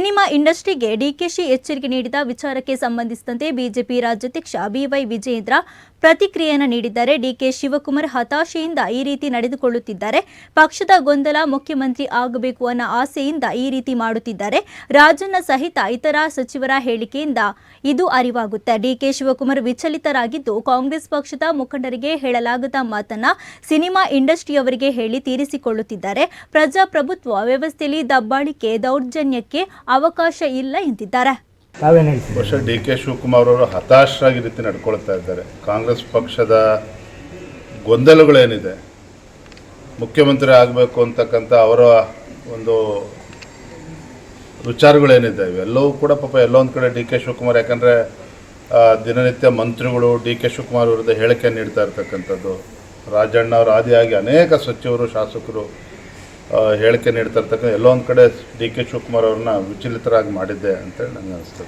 Cinema ಇಂಡಸ್ಟ್ರಿಗೆ ಡಿಕೆಶಿ ಎಚ್ಚರಿಕೆ ನೀಡಿದ ವಿಚಾರಕ್ಕೆ ಸಂಬಂಧಿಸಿದಂತೆ ಬಿಜೆಪಿ ರಾಜ್ಯಾಧ್ಯಕ್ಷ ಬಿವೈ ವಿಜಯೇಂದ್ರ ಪ್ರತಿಕ್ರಿಯೆಯನ್ನು ನೀಡಿದ್ದಾರೆ. ಡಿಕೆ ಶಿವಕುಮಾರ್ ಹತಾಶೆಯಿಂದ ಈ ರೀತಿ ನಡೆದುಕೊಳ್ಳುತ್ತಿದ್ದಾರೆ. ಪಕ್ಷದ ಗೊಂದಲ ಮುಖ್ಯಮಂತ್ರಿ ಆಗಬೇಕು ಅನ್ನೋ ಆಸೆಯಿಂದ ಈ ರೀತಿ ಮಾಡುತ್ತಿದ್ದಾರೆ. ರಾಜಣ್ಣ ಸಹಿತ ಇತರ ಸಚಿವರ ಹೇಳಿಕೆಯಿಂದ ಇದು ಅರಿವಾಗುತ್ತೆ. ಡಿಕೆ ಶಿವಕುಮಾರ್ ವಿಚಲಿತರಾಗಿದ್ದು ಕಾಂಗ್ರೆಸ್ ಪಕ್ಷದ ಮುಖಂಡರಿಗೆ ಹೇಳಲಾಗದ ಮಾತನ್ನ ಸಿನಿಮಾ ಇಂಡಸ್ಟ್ರಿಯವರಿಗೆ ಹೇಳಿ ತೀರಿಸಿಕೊಳ್ಳುತ್ತಿದ್ದಾರೆ. ಪ್ರಜಾಪ್ರಭುತ್ವ ವ್ಯವಸ್ಥೆಯಲ್ಲಿ ದಬ್ಬಾಳಿಕೆ ದೌರ್ಜನ್ಯಕ್ಕೆ ಅವಕಾಶ ಇಲ್ಲ ಎಂದಿದ್ದಾರೆ. ಬಹುಶಃ ಡಿ ಕೆ ಶಿವಕುಮಾರ್ ಅವರು ಹತಾಶರಾಗಿ ರೀತಿ ನಡ್ಕೊಳ್ತಾ ಇದ್ದಾರೆ. ಕಾಂಗ್ರೆಸ್ ಪಕ್ಷದ ಗೊಂದಲಗಳೇನಿದೆ? ಮುಖ್ಯಮಂತ್ರಿ ಆಗಬೇಕು ಅಂತಕ್ಕಂಥ ಅವರ ಒಂದು ವಿಚಾರಗಳೇನಿದೆ? ಇವೆಲ್ಲವೂ ಕೂಡ ಪಾಪ ಎಲ್ಲೋ ಒಂದು ಕಡೆ ಡಿ ಕೆ ಶಿವಕುಮಾರ್, ಯಾಕಂದರೆ ದಿನನಿತ್ಯ ಮಂತ್ರಿಗಳು ಡಿ ಕೆ ಶಿವಕುಮಾರ್ ವಿರುದ್ಧ ಹೇಳಿಕೆ ನೀಡ್ತಾ ಇರ್ತಕ್ಕಂಥದ್ದು. ರಾಜಣ್ಣ ಅವರ ಆದಿಯಾಗಿ ಅನೇಕ ಸಚಿವರು, ಶಾಸಕರು ಹೇಳಿಕೆ ನೀಡ್ತಾ ಇರ್ತಕ್ಕಂಥ ಎಲ್ಲೋ ಒಂದು ಕಡೆ ಡಿ ಕೆ ಶಿವಕುಮಾರ್ ಅವ್ರನ್ನ ವಿಚಲಿತರಾಗಿ ಮಾಡಿದ್ದೆ ಅಂತೇಳಿ ನನಗೆ ಅನಿಸ್ತದೆ